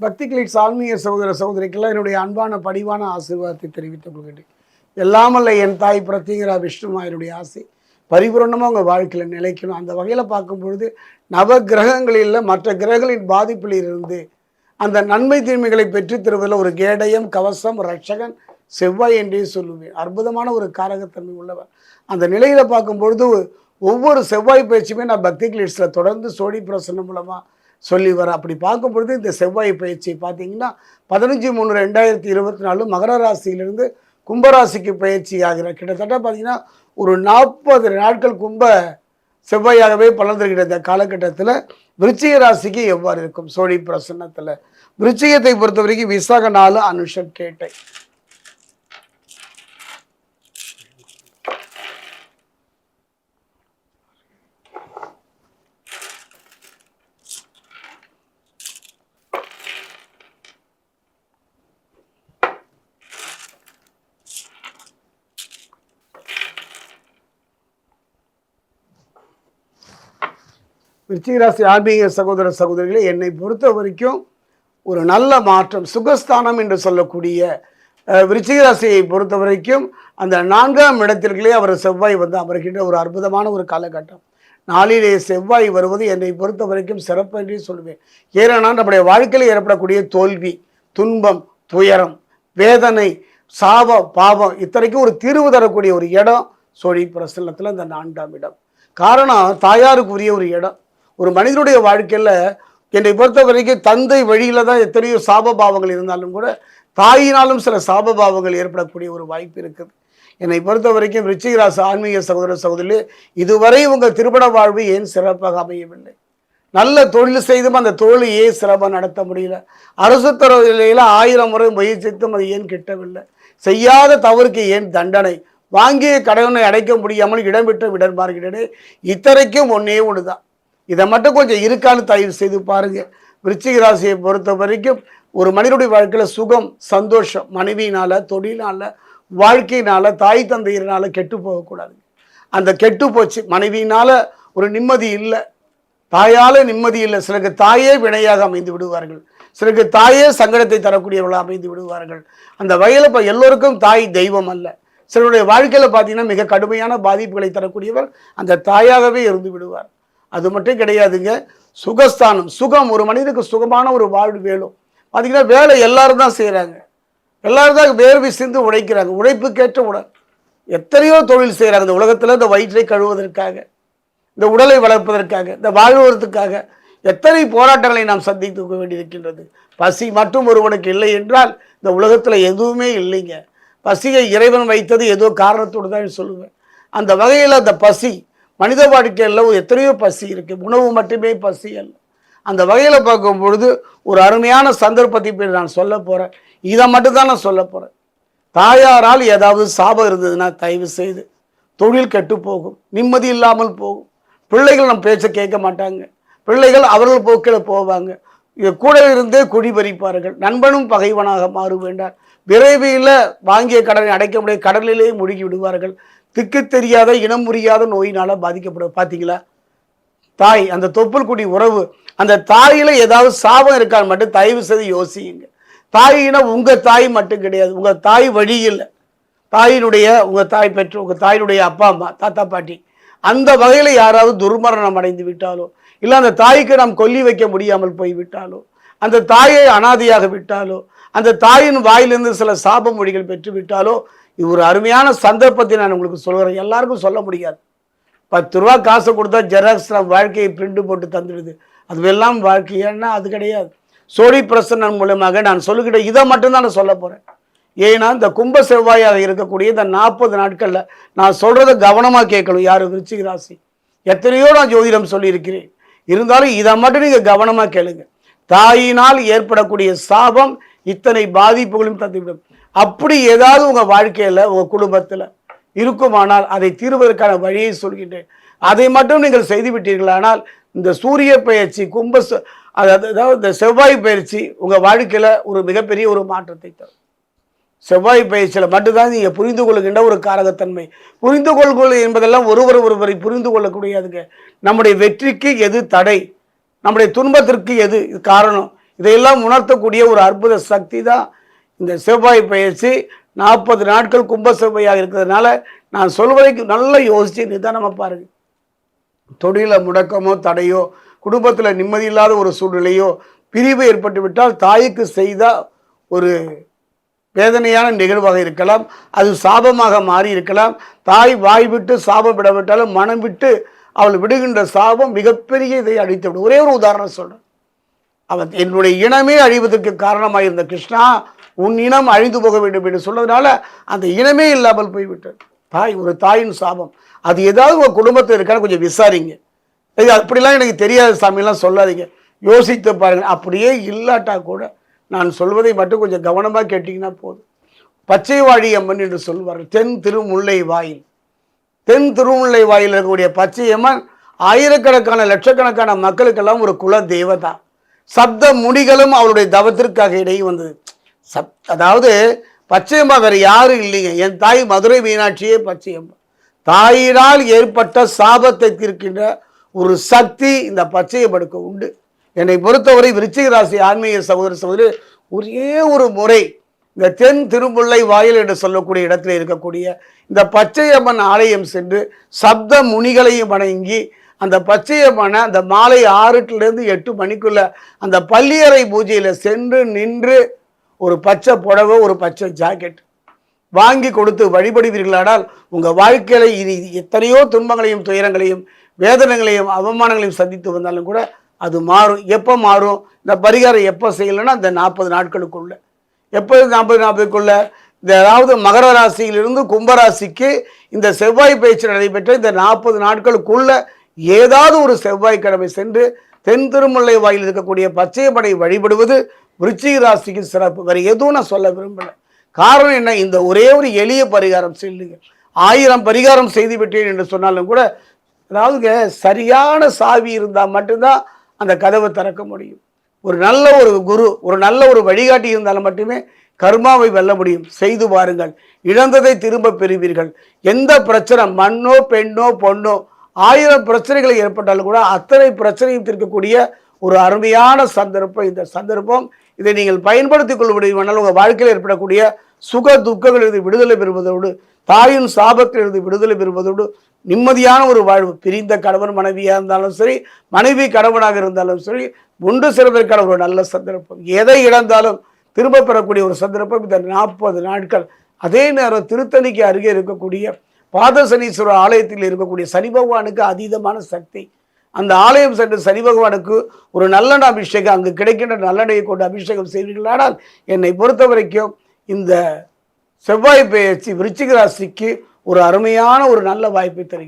பக்தி கிளிட்ஸ் ஆன்மீக சகோதர சகோதரிக்கெல்லாம் என்னுடைய அன்பான படிவான ஆசீர்வாதத்தை தெரிவித்துக் கொள்கின்றேன் எல்லாமல்ல என் தாய் பிரத்திங்கிற விஷ்ணுமா என்னுடைய ஆசை. பரிபூரணமாக உங்கள் வாழ்க்கையில் நிலைக்கணும். அந்த வகையில் பார்க்கும் பொழுது நவ கிரகங்களில் மற்ற கிரகங்களின் பாதிப்பில் இருந்து அந்த நன்மை தீமைகளை பெற்றுத் தருவதில் ஒரு கேடயம் கவசம் ரட்சகன் செவ்வாய் என்றே சொல்லுவேன். அற்புதமான ஒரு காரகத்தன்மை உள்ளவர். அந்த நிலையில் பார்க்கும் பொழுது ஒவ்வொரு செவ்வாய் பயிற்சியுமே நான் பக்தி கிளிட்ஸில் தொடர்ந்து சோடி பிரசன்னம் மூலமாக சொல்லி வர அப்படி பார்க்கும் பொழுது இந்த செவ்வாய் பயிற்சி பார்த்தீங்கன்னா பதினஞ்சு மூணு ரெண்டாயிரத்தி இருபத்தி நாலு மகர ராசியிலிருந்து கும்பராசிக்கு பயிற்சி ஆகிற கிட்டத்தட்ட பார்த்தீங்கன்னா ஒரு நாற்பது நாட்கள் கும்ப செவ்வாயாகவே பலர்ந்திருக்கிற இந்த காலகட்டத்தில் விருச்சிக ராசிக்கு எவ்வாறு இருக்கும்? சோழி பிரசன்னத்தில். விருச்சிகத்தை பொறுத்த வரைக்கும் விசாக நாலு அனுஷம் கேட்டை. விருச்சிகராசி ஆன்மீக சகோதர சகோதரிகளை என்னை பொறுத்த வரைக்கும் ஒரு நல்ல மாற்றம் சுகஸ்தானம் என்று சொல்லக்கூடிய விருச்சிகராசியை பொறுத்த வரைக்கும் அந்த நான்காம் இடத்திற்குள்ளே அவர் செவ்வாய் வந்து அமர்கின்ற ஒரு அற்புதமான ஒரு காலகட்டம். நாளிலே செவ்வாய் வருவது என்னை பொறுத்த வரைக்கும் சிறப்பு என்றே சொல்லுவேன் ஏன்னா நம்முடைய வாழ்க்கையில் ஏற்படக்கூடிய தோல்வி துன்பம் துயரம் வேதனை சாபம் பாவம் இத்தனைக்கும் ஒரு தீர்வு தரக்கூடிய ஒரு இடம் சோழி பிரசன்னத்தில் அந்த நான்காம் இடம். காரணம் தாயாருக்குரிய ஒரு இடம். ஒரு மனிதனுடைய வாழ்க்கையில் என்னை பொறுத்த வரைக்கும் தந்தை வழியில் தான் எத்தனையோ சாபபாவங்கள் இருந்தாலும் கூட தாயினாலும் சில சாபபாவங்கள் ஏற்படக்கூடிய ஒரு வாய்ப்பு இருக்குது. என்னை பொறுத்த வரைக்கும் ரிச்சிகராசு ஆன்மீக சகோதர சகோதரி இதுவரை உங்கள் திருமண வாழ்வு ஏன் சிறப்பாக அமையவில்லை? நல்ல தொழில் செய்தும் அந்த தொழிலை ஏன் சிறப்பாக நடத்த முடியல? அரசு துறையில ஆயிரம் முறை முயற்சித்தும் அது ஏன் கிட்டவில்லை? செய்யாத தவறுக்கு ஏன் தண்டனை? வாங்கிய கடனை அடைக்க முடியாமல் இடம் விட்டு விடன்பார்கிறேனே இத்தனைக்கும் ஒன்று தான் இதை மட்டும் கொஞ்சம் இருக்கான்னு தயவு செய்து பாருங்க. விருச்சிக ராசியை பொறுத்த வரைக்கும் ஒரு மனிதனுடைய வாழ்க்கையில் சுகம் சந்தோஷம் மனைவியினால தொழிலால வாழ்க்கையினால தாய் தந்தையினால கெட்டு போகக்கூடாது அந்த கெட்டு போச்சு. மனைவியினால ஒரு நிம்மதி இல்லை. தாயால நிம்மதி இல்லை. சிலருக்கு தாயே வினையாக அமைந்து விடுவார்கள். சிலருக்கு தாயே சங்கடத்தை தரக்கூடியவர்களாக அமைந்து விடுவார்கள். அந்த வகையில் இப்போ எல்லோருக்கும் தாய் தெய்வம் அல்ல. சிலருடைய வாழ்க்கையில் பார்த்தீங்கன்னா மிக கடுமையான பாதிப்புகளை தரக்கூடியவர் அந்த தாயாகவே இருந்து விடுவார். அது மட்டும் கிடையாதுங்க. சுகஸ்தானம். சுகம். ஒரு மனிதனுக்கு சுகமான ஒரு வாழ்வு வேணும். பார்த்திங்கன்னா வேலை எல்லாரும் தான் செய்கிறாங்க எல்லாரும் தான் வேர்வை சிந்து உழைக்கிறாங்க. உழைப்புக்கேற்ற உடல். எத்தனையோ தொழில் செய்கிறாங்க இந்த உலகத்தில் இந்த வயிற்றை கழுவுவதற்காக இந்த உடலை வளர்ப்பதற்காக இந்த வாழ்வதற்காக எத்தனை போராட்டங்களை நாம் சந்தித்து வேண்டியிருக்கின்றது. பசி மட்டும் ஒருவனுக்கு இல்லை என்றால் இந்த உலகத்தில் எதுவுமே இல்லைங்க. பசியை இறைவன் வைத்தது ஏதோ காரணத்தோடு தான் சொல்லுவேன். அந்த வகையில் அந்த பசி மனித வாழ்க்கையில் எத்தனையோ பசி இருக்குது உணவு மட்டுமே பசி அல்ல. அந்த வகையில் பார்க்கும் பொழுது ஒரு அருமையான சந்தர்ப்பத்தை பற்றி நான் சொல்ல போகிறேன் இதை மட்டும்தான் நான் சொல்ல போகிறேன் தாயாரால் ஏதாவது சாபம் இருந்ததுன்னா தயவு செய்து தொழில் கெட்டு போகும். நிம்மதி இல்லாமல் போகும். பிள்ளைகள் நம்ம பேச்சை கேட்க மாட்டாங்க. பிள்ளைகள் அவர்கள் போக்கில் போவாங்க. கூட இருந்தே குடி பறிப்பார்கள். நண்பனும் பகைவனாக மாற வேண்டார் விரைவில் வாங்கிய கடனை அடைக்க முடிய கடலிலே முழுகி விடுவார்கள். திக்கு தெரியாத இனம் முறியாத நோயினால பாதிக்கப்பட பார்த்தீங்களா தாய் அந்த தொப்புள் குடி உறவு அந்த தாயில ஏதாவது சாபம் இருக்கான்னு மட்டும் தயவு செய்து யோசியுங்க. தாயினா உங்க தாய் மட்டும் கிடையாது. உங்க தாய் வழி இல்லை. தாயினுடைய உங்க தாய் பெற்று உங்க தாயினுடைய அப்பா அம்மா தாத்தா பாட்டி அந்த வகையில் யாராவது துர்மரணம் அடைந்து விட்டாலோ இல்லை அந்த தாய்க்கு நாம் கொல்லி வைக்க முடியாமல் போய் விட்டாலோ அந்த தாயை அனாதையாக விட்டாலோ அந்த தாயின் வாயிலிருந்து சில சாப மொழிகள் பெற்று விட்டாலோ இது ஒரு அருமையான சந்தர்ப்பத்தை நான் உங்களுக்கு சொல்கிறேன். எல்லாருக்கும் சொல்ல முடியாது. பத்து ரூபா காசை கொடுத்தா ஜெராக்ஸ் நம்ம வாழ்க்கையை பிரிண்டு போட்டு தந்துடுது. அதுவெல்லாம் வாழ்க்கை. ஏன்னா அது கிடையாது. சோழி பிரசன்னன் மூலமாக நான் சொல்லுகிற இதை மட்டும்தான் நான் சொல்ல போகிறேன் ஏன்னா இந்த கும்ப செவ்வாயாக இருக்கக்கூடிய இந்த நாற்பது நாட்களில் நான் சொல்கிறத கவனமாக கேட்கணும். யார்? விருச்சிக ராசி. எத்தனையோ நான் ஜோதிடம் சொல்லியிருக்கிறேன். இருந்தாலும் இதை மட்டும் நீங்கள் கவனமாக கேளுங்க. தாயினால் ஏற்படக்கூடிய சாபம் இத்தனை பாதிப்புகளும் தந்துவிடும். அப்படி ஏதாவது உங்கள் வாழ்க்கையில் உங்கள் குடும்பத்தில் இருக்குமானால் அதை தீர்வதற்கான வழியை சொல்கின்றேன். அதை மட்டும் நீங்கள் செய்து விட்டீர்களானால் இந்த சூரிய பயிற்சி கும்ப அதாவது அதாவது இந்த செவ்வாய் பயிற்சி உங்கள் வாழ்க்கையில் ஒரு மிகப்பெரிய ஒரு மாற்றத்தை தரும். செவ்வாய் பயிற்சியில் மட்டும்தான் நீங்கள் புரிந்து கொள்கின்ற ஒரு காரகத்தன்மை. புரிந்து கொள்கொள் என்பதெல்லாம் ஒருவர் ஒருவரை புரிந்து கொள்ளக்கூடியதுங்க. நம்முடைய வெற்றிக்கு எது தடை? நம்முடைய துன்பத்திற்கு எது காரணம்? இதையெல்லாம் உணர்த்தக்கூடிய ஒரு அற்புத சக்தி தான் இந்த செவ்வாய் பயிற்சி நாற்பது நாட்கள் கும்ப செவ்வாயாக இருக்கிறதுனால நான் சொல்வதைக்கு நல்லா யோசித்து நிதானமாக பாருங்கள் தொழிலை முடக்கமோ தடையோ குடும்பத்தில் நிம்மதி இல்லாத ஒரு சூழ்நிலையோ பிரிவு ஏற்பட்டு விட்டால் தாய்க்கு செய்த ஒரு வேதனையான நிகழ்வாக இருக்கலாம். அது சாபமாக மாறி இருக்கலாம். தாய் வாய் விட்டு சாபம் விடவிட்டாலும் மனம் விட்டு அவள் விடுகின்ற சாபம் மிகப்பெரிய இதை அழித்து விடும் ஒரே ஒரு உதாரணம் சொல்கிறேன் அவன் என்னுடைய இனமே அழிவதற்கு காரணமாக இருந்த கிருஷ்ணா உன் இனம் அழிந்து போக வேண்டும் என்று சொன்னதுனால அந்த இனமே இல்லாமல் போய்விட்டது. தாய் ஒரு தாயின் சாபம். அது ஏதாவது உங்கள் குடும்பத்தில் இருக்கான்னு கொஞ்சம் விசாரிங்க. இது அப்படிலாம் எனக்கு தெரியாத சாமியெல்லாம் சொல்லாதீங்க. யோசித்து பாருங்கள் அப்படியே இல்லாட்டா கூட நான் சொல்வதை மட்டும் கொஞ்சம் கவனமாக கேட்டிங்கன்னா போதும். பச்சை வாழி அம்மன் என்று சொல்வார்கள் தென் திருமுல்லை வாயில். தென் திருமுல்லை வாயில் இருக்கக்கூடிய பச்சையம்மன் ஆயிரக்கணக்கான லட்சக்கணக்கான மக்களுக்கெல்லாம் ஒரு குல தெய்வதா சப்த முடிகளும் அவளுடைய தவத்திற்காக இடையே வந்தது. சப் அதாவது பச்சையம்மா வேறு யாரும் இல்லைங்க. என் தாய் மதுரை மீனாட்சியே பச்சையம்மா. தாயினால் ஏற்பட்ட சாபத்தை தீர்க்கின்ற ஒரு சக்தி இந்த பச்சையம்மனுக்கு உண்டு. என்னை பொறுத்தவரை விருச்சிக ராசி ஆன்மீக சகோதர சகோதரி ஒரே ஒரு முறை இந்த தென் திருமுல்லை வாயில் என்று சொல்லக்கூடிய இடத்துல இருக்கக்கூடிய இந்த பச்சையம்மன் ஆலயம் சென்று சப்த முனிகளையும் வணங்கி அந்த பச்சையம்மனை அந்த மாலை ஆறுலேருந்து எட்டு மணிக்குள்ள அந்த பள்ளியறை பூஜையில் சென்று நின்று ஒரு பச்சை புடவை ஒரு பச்சை ஜாக்கெட் வாங்கி கொடுத்து வழிபடுவீர்களானால் உங்கள் வாழ்க்கையில் இனி எத்தனையோ துன்பங்களையும் துயரங்களையும் வேதனைகளையும் அவமானங்களையும் சந்தித்து வந்தாலும் கூட அது மாறும். எப்போ மாறும்? இந்த பரிகாரம் எப்போ செய்யலைன்னா இந்த நாற்பது நாட்களுக்குள்ள. எப்போ நாற்பது நாற்பதுக்குள்ள இந்த அதாவது மகர ராசியிலிருந்து கும்பராசிக்கு இந்த செவ்வாய் பயிற்சி நடைபெற்ற இந்த நாற்பது நாட்களுக்குள்ள ஏதாவது ஒரு செவ்வாய்க்கிழமை சென்று தென் திருமுல்லை வாயில் இருக்கக்கூடிய பச்சையப்படை வழிபடுவது விருச்சிக ராசிக்கு சிறப்பு. வேறு எதுவும் நான் சொல்ல விரும்பலை. காரணம் என்ன? இந்த ஒரே ஒரு எளிய பரிகாரம் செய்யுங்க ஆயிரம் பரிகாரம் செய்து விட்டேன் என்று சொன்னாலும் கூட அதாவதுங்க சரியான சாவி இருந்தால் மட்டும்தான் அந்த கதவை திறக்க முடியும். ஒரு நல்ல ஒரு குரு ஒரு நல்ல ஒரு வழிகாட்டி இருந்தாலும் மட்டுமே கர்மாவை வெல்ல முடியும். செய்து பாருங்கள். இழந்ததை திரும்ப பெறுவீர்கள். எந்த பிரச்சனை மண்ணோ பெண்ணோ பொண்ணோ ஆயிரம் பிரச்சனைகள் ஏற்பட்டாலும் கூட அத்தனை பிரச்சனையும் தீர்க்கக்கூடிய ஒரு அருமையான சந்தர்ப்பம். இந்த சந்தர்ப்பம் இதை நீங்கள் பயன்படுத்திக் கொள்ள முடியுமானால் உங்கள் வாழ்க்கையில் ஏற்படக்கூடிய சுக துக்கங்களிலிருந்து விடுதலை பெறுவதோடு தாயின் சாபத்திலிருந்து விடுதலை பெறுவதோடு நிம்மதியான ஒரு வாழ்வு பிரிந்த கணவன் மனைவியாக இருந்தாலும் சரி மனைவி கணவனாக இருந்தாலும் சரி ஒன்று சேர்வதற்கான ஒரு நல்ல சந்தர்ப்பம். எதை இழந்தாலும் திரும்ப பெறக்கூடிய ஒரு சந்தர்ப்பம் இந்த நாற்பது நாட்கள். அதே நேரம் திருத்தணிக்கு அருகே இருக்கக்கூடிய பாதசனீஸ்வரர் ஆலயத்தில் இருக்கக்கூடிய சனி பகவானுக்கு அதீதமான சக்தி. அந்த ஆலயம் சென்று சனி பகவானுக்கு ஒரு நல்லெண்ண அபிஷேகம் அங்கு கிடைக்கின்ற நல்லெண்ணையை கொண்டு அபிஷேகம் செய்வீர்களானால் என்னை பொறுத்த வரைக்கும் இந்த செவ்வாய் பெயர்ச்சி விருச்சிக ராசிக்கு ஒரு அருமையான ஒரு நல்ல வாய்ப்பை தருகிறது.